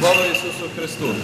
Слава Ісусу Христу!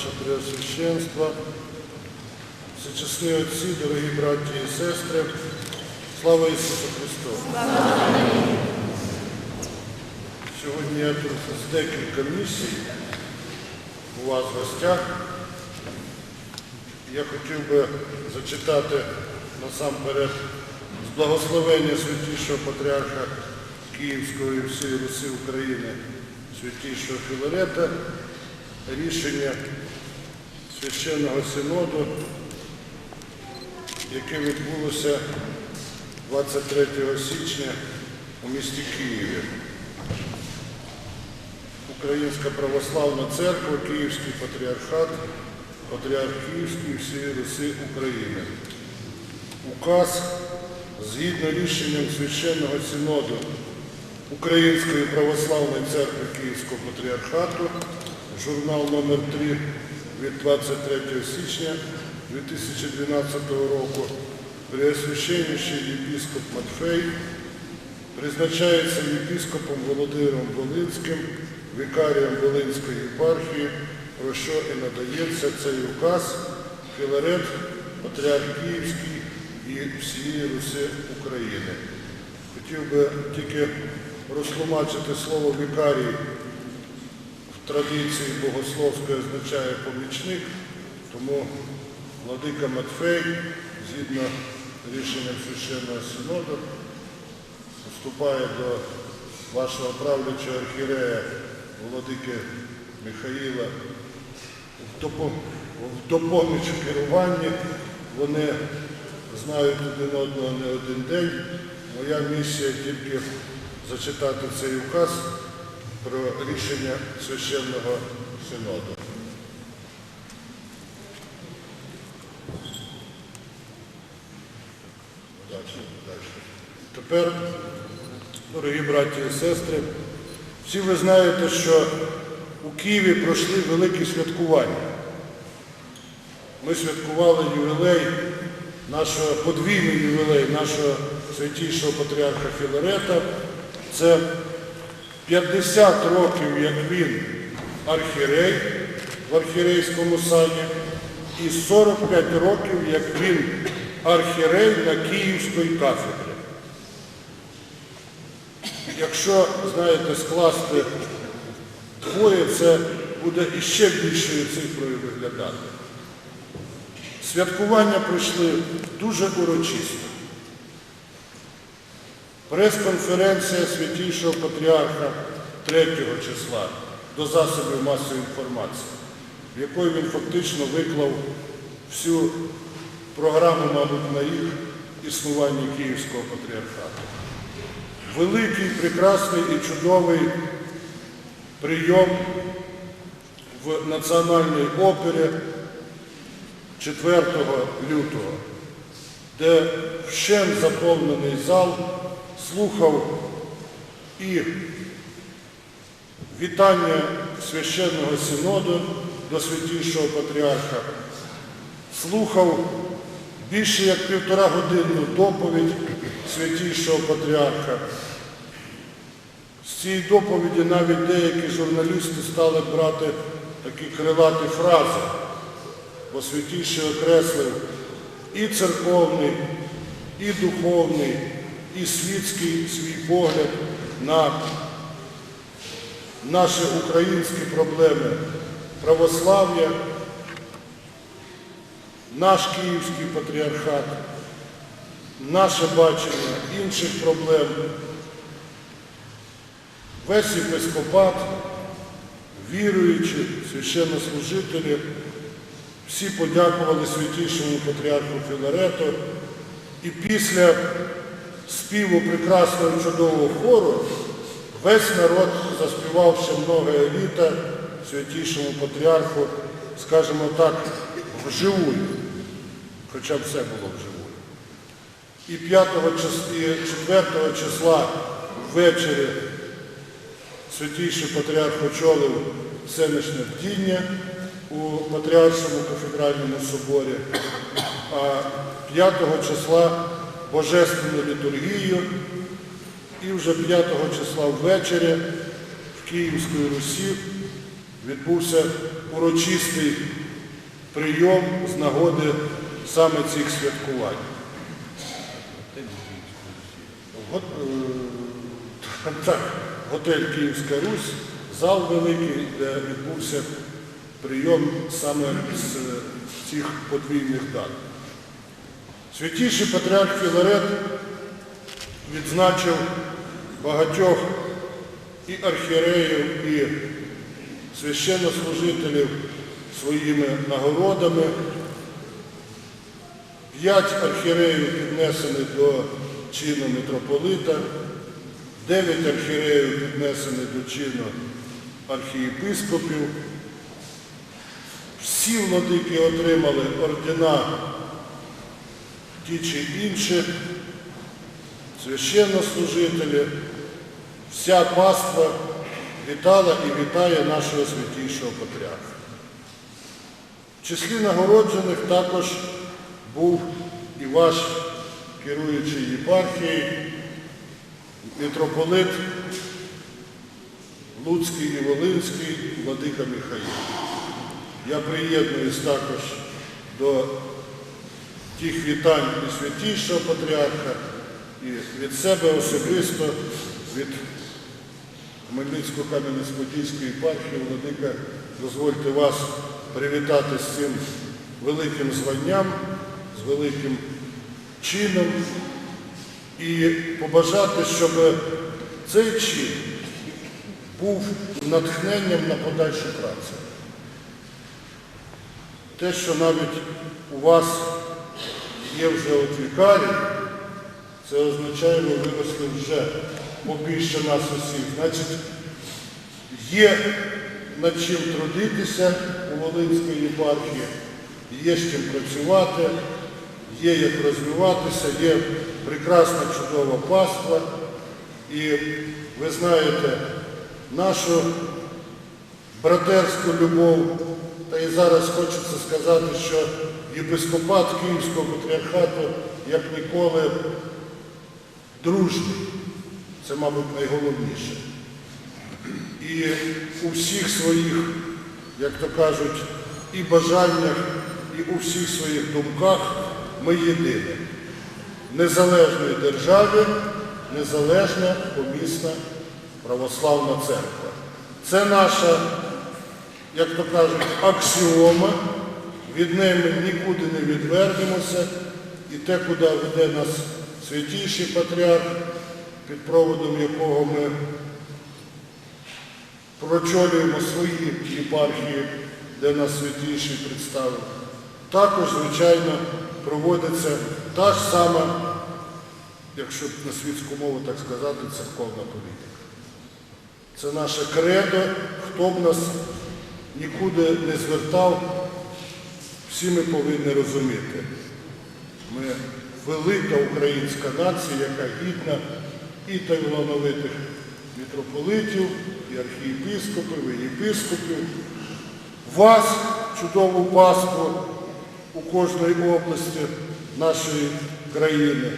Ваше Преосвященство, всечесні отці, дорогі браті і сестри, слава Ісусу Христу! Сьогодні я тут з декілька місій у вас в гостях. Я хотів би зачитати насамперед з благословення святішого патріарха Київської всієї Руси України, святішого Філарета, рішення священного синоду, яке відбулося 23 січня у місті Києві. Українська православна церква, Київський патріархат, Патріарх Київський всієї Руси України. Указ згідно рішенням Священного Синоду Української православної церкви Київського патріархату, журнал номер 3 від 23 січня 2012 року, Преосвященніший єпіскоп Матфей призначається єпіскопом Володимиром Волинським, вікарієм Волинської єпархії, про що і надається цей указ Філарет, Патріарх Київський і всієї Руси України. Хотів би тільки розтлумачити слово вікарій традиції богословської означає помічник, тому владика Матфей, згідно рішенням священного синоду, вступає до вашого правлячого архірея владики Михаїла в допо- в допоміч керуванні. Вони знають один одного не один день. Моя місія тільки зачитати цей указ про рішення священного синоду. Тепер, дорогі браті і сестри, всі ви знаєте, що у Києві пройшли великі святкування. Ми святкували ювілей, нашого подвійний ювілей нашого святійшого патріарха Філарета. Це 50 років, як він архірей в архірейському сані, і 45 років, як він архірей на Київській кафедрі. Якщо, знаєте, скласти двоє, це буде іще більшою цифрою виглядати. Святкування пройшли дуже урочисто. Прес-конференція святійшого патріарха 3 числа до засобів масової інформації, в якої він фактично виклав всю програму, мабуть, на рік існування Київського патріархату. Великий, прекрасний і чудовий прийом в Національній опері 4 лютого, де вщен заповнений зал слухав і вітання священного синоду до святішого патріарха, слухав більше як півтора годинну доповідь святішого патріарха. З цієї доповіді навіть деякі журналісти стали брати такі крилаті фрази, бо святіший окреслив і церковний, і духовний, і світський свій погляд на наші українські проблеми православ'я, наш Київський патріархат, наше бачення інших проблем. Весь єпископат, віруючі, священнослужителі, всі подякували святішому патріарху Філарету. І після співу прекрасного і чудового хору весь народ заспівав ще много еліта святішому патріарху, скажімо так, вживую, хоча все було вживую. І 5 чис- і 4 числа ввечері святійший патріарх очолив семечне бдіння у Патріаршому кафедральному соборі, а 5 числа Божественну літургію і вже 5 числа ввечері в Київської Русі відбувся урочистий прийом з нагоди саме цих святкувань. Е, Так, готель Київська Русь, зал великий, де відбувся прийом саме з е, цих подвійних дат. Святіший патріарх Філарет відзначив багатьох і архієреїв, і священнослужителів своїми нагородами. П'ять архієреїв піднесені до чину митрополита, дев'ять архієреїв піднесені до чину архієпископів. Всі владики отримали ордена ті чи інші, священнослужителі, вся паства вітала і вітає нашого святійшого патріарха. В числі нагороджених також був і ваш керуючий єпархією, митрополит Луцький і Волинський Владика Михаїл. Я приєднуюсь також до тих вітань і святійшого патріарха, і від себе особисто, від Хмельницько-Кам'янець-Подільської єпархії, Владика, дозвольте вас привітати з цим великим званням, з великим чином і побажати, щоб цей чин був натхненням на подальшу працю. Те, що навіть у вас є вже от вікарій, це означає, ви виросли вже побільше нас усіх. Значить, є над чим трудитися у Волинської єпархії, є з чим працювати, є як розвиватися, є прекрасна чудова паства. І ви знаєте, нашу братерську любов, та і зараз хочеться сказати, що єпископат Київського патріархату як ніколи дружний. Це, мабуть, найголовніше. І у всіх своїх, як то кажуть, і бажаннях, і у всіх своїх думках ми єдині. Незалежної державі, незалежна помісна православна церква. Це наша, як то кажуть, аксіома. Від неї ми нікуди не відвернемося. І те, куди веде нас святійший патріарх, під проводом якого ми прочолюємо свої єпархії, де нас святійший представив. Також, звичайно, проводиться та ж сама, якщо на світську мову так сказати, церковна політика. Це наше кредо, хто б нас нікуди не звертав, всі ми повинні розуміти. Ми велика українська нація, яка гідна і талановитих митрополитів, і архієпископів, і єпископів. Вас, чудову паству у кожної області нашої країни.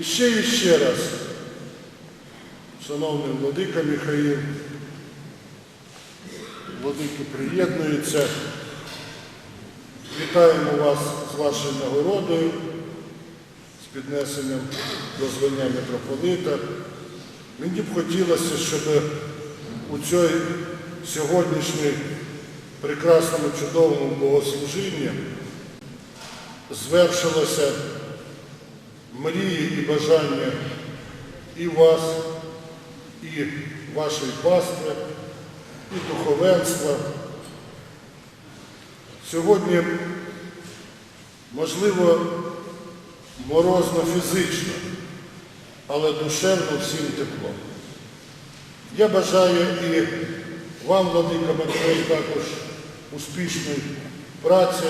І ще і ще раз, шановний владика Михаїл, владики приєднуються. Вітаємо вас з вашою нагородою, з піднесенням до звання митрополита. Мені б хотілося, щоб у цій сьогоднішній прекрасному чудовому богослужінні звершилося мрії і бажання і вас, і вашої пастви, і духовенства. Сьогодні, можливо, морозно фізично, але душевно всім тепло. Я бажаю і вам, Владика Матвій, також успішної праці.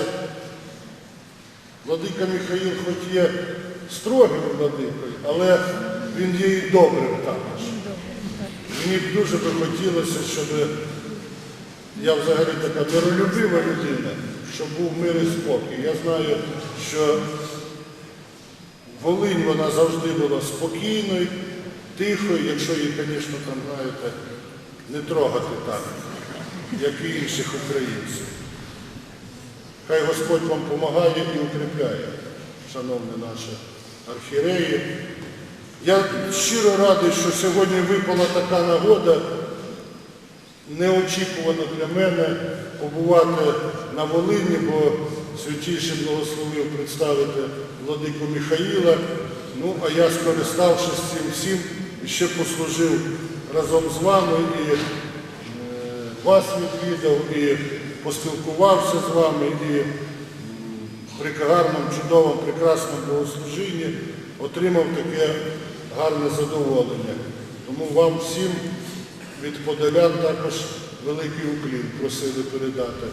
Владика Михаїл хоч є строгим владикою, але він є і добрим також. Мені б дуже би хотілося, щоб я взагалі така миролюбива людина, щоб був мир і спокій. Я знаю, що Волинь вона завжди була спокійною, тихою, якщо її, звісно, там, знаєте, не трогати так, як і інших українців. Хай Господь вам допомагає і укріпляє, шановні наші архіреї. Я щиро радий, що сьогодні випала така нагода, неочікувано для мене побувати на Волині, бо святіший благословив представити владику Михаїла. Ну, а я, скориставшись цим всім, ще послужив разом з вами і е, вас відвідав, і поспілкувався з вами, і при гарному, чудовому, прекрасному богослужінні отримав таке гарне задоволення. Тому вам всім від подолян також великий уклін просили передати.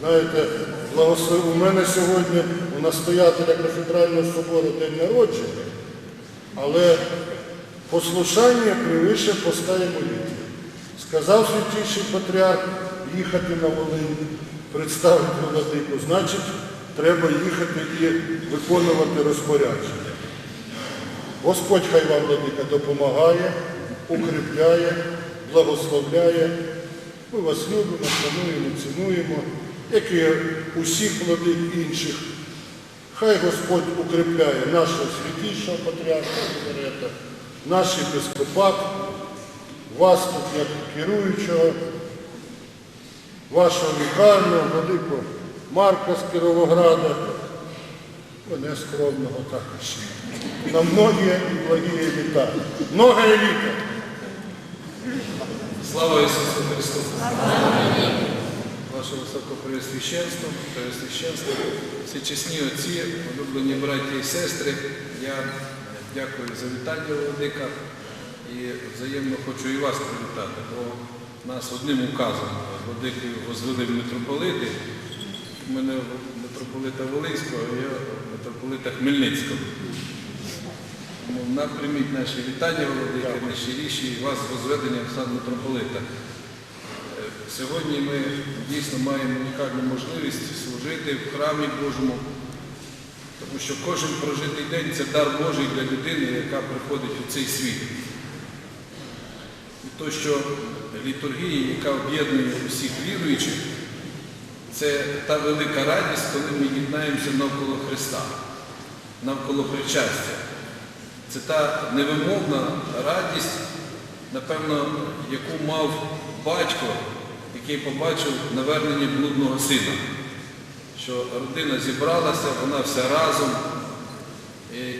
Знаєте, благослов... у мене сьогодні у настоятеля кафедрального собору день народження, але послушання превише поста і. Сказав святіший патріарх їхати на Волинь, представити владику, значить, треба їхати і виконувати розпорядження. Господь хай вам, владика, допомагає, укріпляє, благословляє. Ми вас любимо, шануємо, цінуємо, як і усіх владик інших. Хай Господь укріпляє нашого святішого патріарха Філарета, наш єпископат, вас тут як керуючого, вашого вікарного, владику Марка з Кіровограда, мене скромного також. На многие і благие літа. Многое літа. Слава Ісусу Христу! Ваше Високопреосвященство, Преосвященство, всі чесні отці, улюблені браті і сестри, я дякую за вітання, Владика, і взаємно хочу і вас привітати, бо нас одним указом з Владикою возвели в митрополити. У мене митрополита Волинського, а я митрополита Хмельницького. Тому напряміть наші вітання, Володимир, найщиріші і вас з возведенням в сан митрополита. Е, Сьогодні ми дійсно маємо унікальну можливість служити в храмі Божому, тому що кожен прожитий день це дар Божий для людини, яка приходить у цей світ. І то, що літургія, яка об'єднує усіх віруючих, це та велика радість, коли ми єднаємося навколо Христа, навколо причастя. Це та невимовна радість, напевно, яку мав батько, який побачив навернення блудного сина. Що родина зібралася, вона вся разом,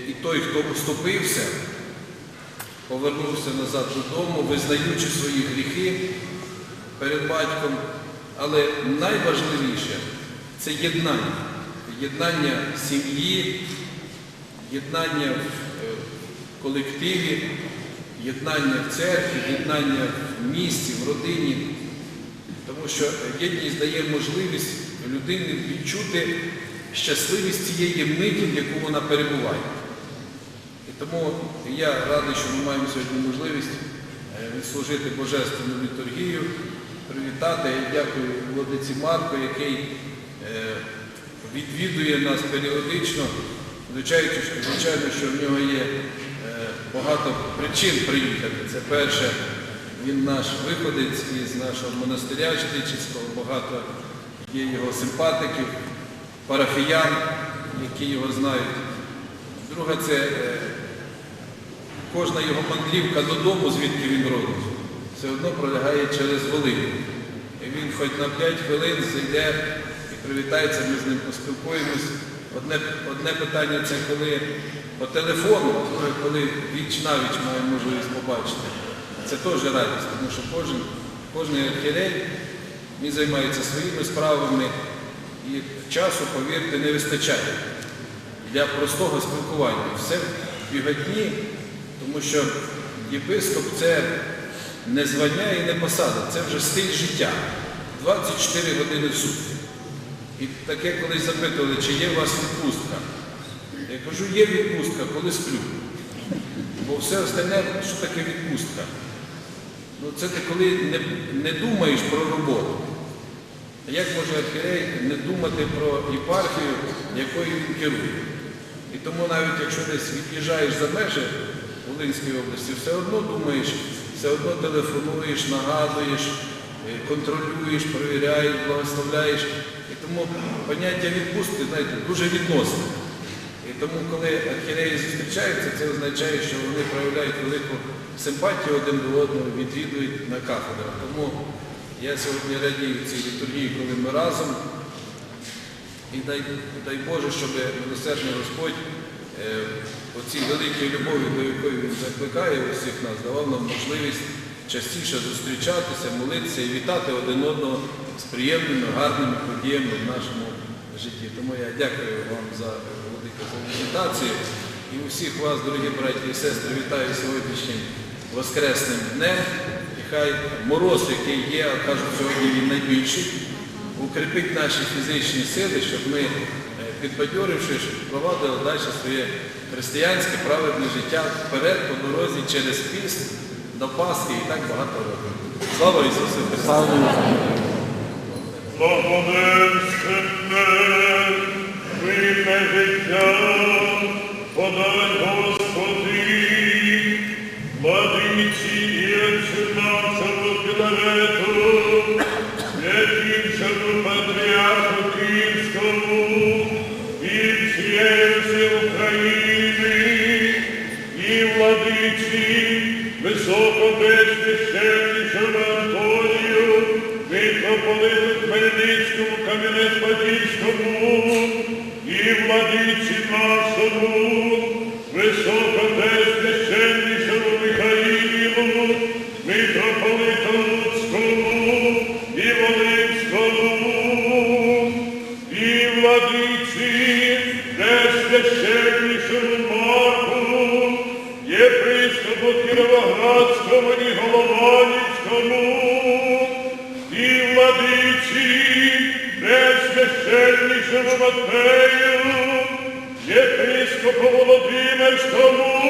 і- той, хто уступився, повернувся назад додому, визнаючи свої гріхи перед батьком. Але найважливіше це єднання, єднання сім'ї, єднання в колективі, єднання в церкві, єднання в місті, в родині. Тому що єдність дає можливість людині відчути щасливість цієї миті, в яку вона перебуває. І тому я радий, що ми маємо сьогодні можливість е, відслужити Божественну літургію, привітати. Я дякую владиці Марко, який е, відвідує нас періодично, звичайно, що- в нього є багато причин приїхати. Це перше, він наш виходець із нашого монастиря Житичівського, багато є його симпатиків, парафіян, які його знають. Друге, це е, кожна його мандрівка додому, звідки він родом, все одно пролягає через Волинь. І він хоч на 5 хвилин зайде і привітається, ми з ним поспілкуємось. Одне, одне питання це коли по телефону, коли віч навіч має можливість побачити. Це теж радість, тому що кожен, кожен архірей він займається своїми справами і часу, повірте, не вистачає для простого спілкування. Все в біготні, тому що єпископ це не звання і не посада, це вже стиль життя. 24 години в сутки. І таке колись запитували, чи є у вас відпустка. Я кажу, є відпустка, коли сплю. Бо все остальне, що таке відпустка? Ну це ти коли не, не думаєш про роботу. А Як може архірей не думати про єпархію, якою він керує? І тому навіть якщо десь від'їжджаєш за межі Волинської області, все одно думаєш все одно телефонуєш, нагадуєш, е, контролюєш, перевіряєш, благословляєш. Тому поняття відпустки, знаєте, дуже відносне. І тому, коли архіреї зустрічаються, це означає, що вони проявляють велику симпатію один до одного, відвідують на кафедрах. Тому я сьогодні радію цій літургії, коли ми разом. І дай, дай Боже, щоб милосердний Господь е, оцій великій любові, до якої Він закликає усіх нас, давав нам можливість частіше зустрічатися, молитися і вітати один одного з приємними, гарними подіями в нашому житті. Тому я дякую вам за велику візитацію. І усіх вас, дорогі браті і сестри, вітаю сьогоднішнім Воскресним днем. І хай мороз, який є, а кажуть, сьогодні він найбільший, укріпить наші фізичні сили, щоб ми, е, підбадьорившись, провадили далі своє християнське праведне життя вперед по дорозі через піст до Пасхи і так багато років. Слава Ісусу Христу! Владиці, священнішому Марку, єпископу Кіровоградському і Голованівському, і владиці, священнішому Матею, єпископу Володимирському,